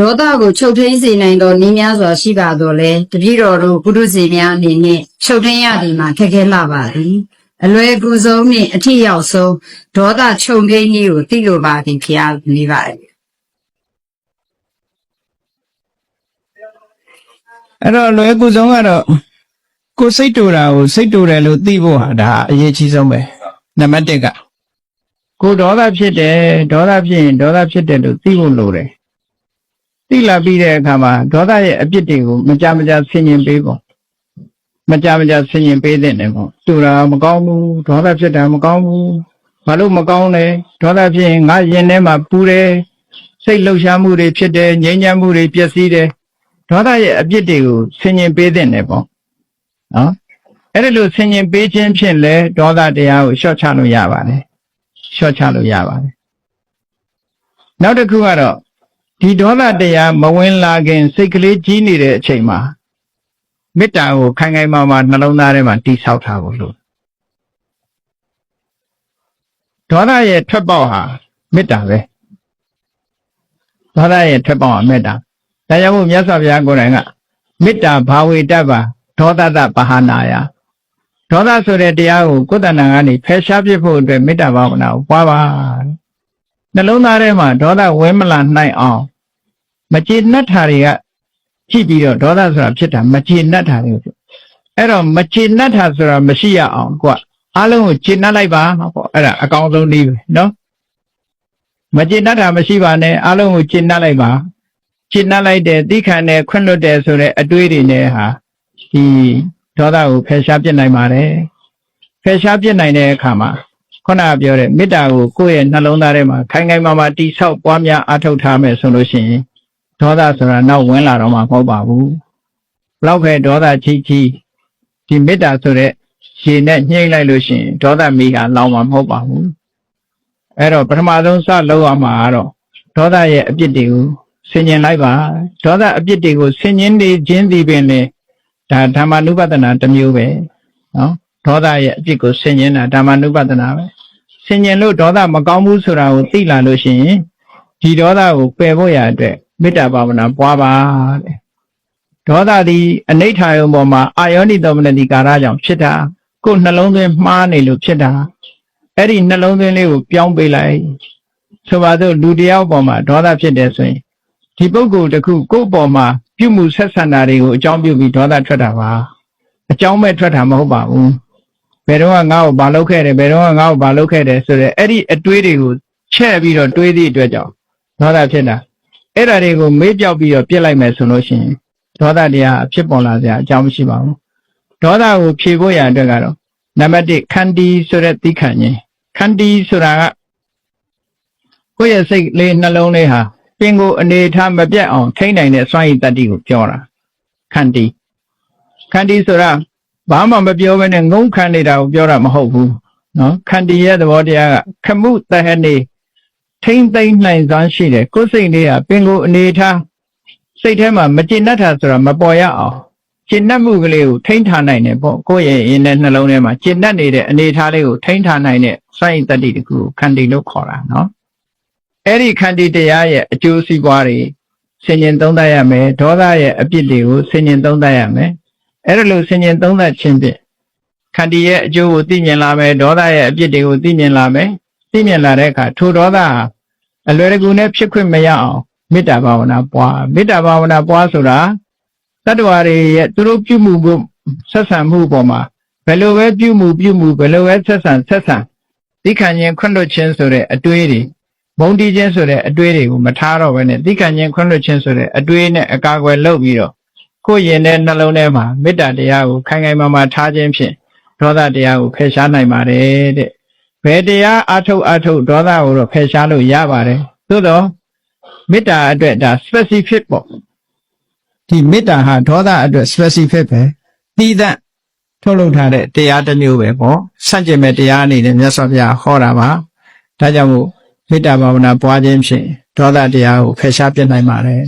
ဒေါသကိုချုပ်ထိန်းစေနိုင်သောနည်းများစွာရှိပါတော့လဲတပည့်တော်တို့ပုရုဇေများအနေနဲ့ချုပ်ထိန်းရသည်မှာခက်ခဲလာပါသည်အလွယ်ကူဆုံးနှင့်အထီရောက်ဆုံးဒေါသချုပ်ထိန်းနည်းကိုသိလိုပါသည်ဖျားနေပါတယ်အဲ့တော့လွယ်ကူဆုံးကတော့ကိုယ်စိတ်တူတာကိုစိတ်တူတယ်လို့သိဖို့ဟာဒါအရေးကြီးဆုံးပဲနံပါတ်1ကကိုယ်ဒေါသဖြစ်တယ်ဒေါသဖြစ်ရင်ဒေါသဖြစ်တယ်လို့သိဖို့လိုတယ် သိလာပြီးတဲ့အခါမှာဒေါသရဲ့အပြစ်တွေကိုမကြမကြဆင်ញင်ပေးပေါ့မကြမကြဆင်ញင်ပေးတဲ့နေပေါ့တူတာမကောင်းဘူးဒေါသဖြစ်တာမကောင်းဘူးဘာလို့မကောင်းလဲဒေါသဖြစ်ရင်ငါရင်ထဲမှာပူတယ်စိတ်လှုပ်ရှားမှုတွေဖြစ်တယ်ငြိမ်းချမ်းမှုတွေပျက်စီးတယ် ဒေါသရဲ့အပြစ်တွေကိုဆင်ញင်ပေးတဲ့နေပေါ့နော်အဲ့ဒီလိုဆင်ញင်ပေးခြင်းဖြင့်လဲဒေါသတရားကိုလျှော့ချလို့ရပါတယ်လျှော့ချလို့ရပါတယ်နောက်တစ်ခုကတော့ ဒီဒေါသတရားမဝင်လာခင်စိတ်ကလေးကြီးနေတဲ့အချိန်မှာမေတ္တာကိုခိုင်ခိုင်မာမာနှလုံးသားထဲမှာတိဆောက်ထားဖို့လို့ဒေါသရဲ့ထွက်ပေါက်ဟာမေတ္တာပဲဒေါသရဲ့ထွက်ပေါက်ဟာမေတ္တာဒါကြောင့်မို့မြတ်စွာဘုရားကိုယ်တိုင်ကမေတ္တာဘာဝေတ္တပါဒေါသတပဟာနာယဒေါသဆိုတဲ့တရားကိုကိုယ်တဏ္ဍာကနေဖယ်ရှားပြစ်ဖို့အတွက်မေတ္တာဘာဝနာကိုပွားပါ နှလုံးသားထဲမှာဒေါသဝင်မလာနိုင်အောင်မကျေနပ်တာတွေကကြည့်ပြီးတော့ဒေါသဆိုတာဖြစ်တာမကျေနပ်တာတွေကိုအဲ့တော့မကျေနပ်တာဆိုတာမရှိရအောင်ကိုကအလုံးကိုကျေနပ်လိုက်ပါပေါ့အဲ့ဒါအကောင်းဆုံးနည်းပဲနော်မကျေနပ်တာမရှိပါနဲ့အလုံးကိုကျေနပ်လိုက်ပါရှင်းနှက်လိုက်တယ်သိခံတယ်ခွင့်လွတ်တယ်ဆိုတဲ့အတွေးတွေနဲ့ဟာဒီဒေါသကိုဖယ်ရှားပြစ်နိုင်ပါတယ်ဖယ်ရှားပြစ်နိုင်တဲ့အခါမှာ ခုနကပြောတဲ့မေတ္တာကိုကိုယ့်ရဲ့နှလုံးသားထဲမှာခိုင်ခိုင်မာမာတိဆောက်ပွားများအားထုတ်ထားမယ်ဆိုလို့ရှိရင်ဒေါသဆိုတာနောက်ဝင်လာတော့မှာမဟုတ်ပါဘူးဘလောက်ပဲဒေါသချီချီဒီမေတ္တာဆိုတဲ့ရေနဲ့ညှိမ့်လိုက်လို့ရှိရင်ဒေါသမီးကလောင်မှာမဟုတ်ပါဘူးအဲ့တော့ပထမဆုံးစလောက်ရမှာကတော့ဒေါသရဲ့အပြစ်တွေကို ဆင်ញင်လိုက်ပါဒေါသအပြစ်တွေကိုဆင်ញင်နေခြင်းသည်ပင်လေဒါဓမ္မနုပဒနာတစ်မျိုးပဲနော်ဒေါသရဲ့အပြစ်ကိုဆင်ញင်တာဓမ္မနုပဒနာပဲ ဆင်ញင်လို့ဒေါသမကောင်းဘူးဆိုတာကိုသိလာလို့ရှိရင်ဒီဒေါသကိုပယ်ဖို့ရအတွက်မေတ္တာဘာဝနာပွားပါတဲ့ဒေါသသည်အနိဋ္ဌာယုံပေါ်မှာအာယောနိသောမနတိကာရကြောင့်ဖြစ်တာကိုယ်နှလုံးသွင်းမှားနေလို့ဖြစ်တာအဲ့ဒီနှလုံးသွင်းလေးကိုပြောင်းပေးလိုက်ဆိုပါစို့လူတစ်ယောက်ပေါ်မှာဒေါသဖြစ်တယ်ဆိုရင်ဒီပုဂ္ဂိုလ်တစ်ခုကိုယ့်အပေါ်မှာပြုမှုဆက်ဆံတာတွေကိုအကြောင်းပြုပြီးဒေါသထွက်တာပါအကြောင်းမဲ့ထွက်တာမဟုတ်ပါဘူး ဘယ်တော့ကငါ့ကိုဘာလုပ်ခဲ့တယ်ဘယ်တော့ကငါ့ကိုဘာလုပ်ခဲ့တယ်ဆိုတဲ့အဲ့ဒီအတွေးတွေကိုချဲ့ပြီးတော့တွေးသည့်အတွက်ကြောင့်ဒေါသဖြစ်တာအဲ့ဒါတွေကိုမေ့ပြောက်ပြီးတော့ပြစ်လိုက်မယ်ဆိုလို့ရှိရင်ဒေါသတရားဖြစ်ပေါ်လာစရာအကြောင်းမရှိပါဘူးဒေါသကိုဖြေဖို့ရအတွက်ကတော့နံပါတ်1ခန္တီဆိုတဲ့သိခံခြင်းခန္တီဆိုတာကကိုယ့်ရဲ့စိတ်လေးနှလုံးလေးဟာပင်ကိုအနေထားမပြတ်အောင်ထိန်းနိုင်တဲ့စွမ်းရည်တတ္တိကိုပြောတာခန္တီခန္တီဆိုတာ ဘာမှမပြောဘဲနဲ့ငုံခံနေတာကိုပြောတာမဟုတ်ဘူးနော်ခန္တီရဲ့သဘောတရားကခမှုတဟနေထိမ့်သိမ့်နိုင်စွမ်းရှိတယ်ကိုယ်စိတ်လေးကပင်ကိုအနေထားစိတ်ထဲမှာမကျေနပ်တာဆိုတာမပေါ်ရအောင်ကျေနပ်မှုကလေးကိုထိန်းထားနိုင်တယ်ပေါ့ကိုယ့်ရဲ့ရင်ထဲနှလုံးထဲမှာကျေနပ်နေတဲ့အနေထားလေးကိုထိန်းထားနိုင်တဲ့စွမ်းရည်တတ္တိတခုကိုခန္တီလို့ခေါ်တာနော်အဲ့ဒီခန္တီတရားရဲ့အကျိုးစီးပွားတွေဆင်ញင်သုံးသပ်ရမယ်ဒေါသရဲ့အပြစ်တွေကိုဆင်ញင်သုံးသပ်ရမယ် အဲ့ဒါလို့ဆင်ញင်သုံးသပ်ခြင်းဖြင့်ခန္တီရဲ့အကျိုးကိုသိမြင်လာမယ်ဒေါသရဲ့အပြစ်တွေကိုသိမြင်လာမယ်သိမြင်လာတဲ့အခါထိုဒေါသဟာအလွယ်တကူနဲ့ဖြစ်ခွင့်မရအောင်မေတ္တာဘာဝနာပွားမေတ္တာဘာဝနာပွားဆိုတာတတ္တဝါတွေရဲ့သူတို့ပြုမှုကိုဆက်ဆံမှုပေါ်မှာဘယ်လိုပဲပြုမှုပြုမှုဘယ်လိုပဲဆက်ဆံဆက်ဆံသိခံခြင်းခွင့်လွှတ်ခြင်းဆိုတဲ့အတွေးတွေမုံတီးခြင်းဆိုတဲ့အတွေးတွေကိုမထားတော့ဘဲနဲ့သိခံခြင်းခွင့်လွှတ်ခြင်းဆိုတဲ့အတွေးနဲ့အကာအကွယ်လုပ်ပြီးတော့ ကိုယ့်ရင်ထဲနှလုံးထဲမှာမေတ္တာတရားကိုခိုင်ခိုင်မာမာထားခြင်းဖြင့်ဒေါသတရားကိုဖယ်ရှားနိုင်ပါတယ်တဲ့ဘယ်တရားအထုတ်အထုတ်ဒေါသကိုတော့ဖယ်ရှားလို့ရပါတယ်သို့တော့မေတ္တာအတွက်ဒါ specific ပေါ့ဒီမေတ္တာဟာဒေါသအတွက် specific ပဲသီးသန့်ထုတ်လုပ်ထားတဲ့တရားတစ်မျိုးပဲပေါ့ဆန့်ကျင်မဲ့တရားအနေနဲ့မြတ်စွာဘုရားဟောတာပါဒါကြောင့်မို့မေတ္တာဘာဝနာပွားခြင်းဖြင့်ဒေါသတရားကိုဖယ်ရှားပြစ်နိုင်ပါတယ်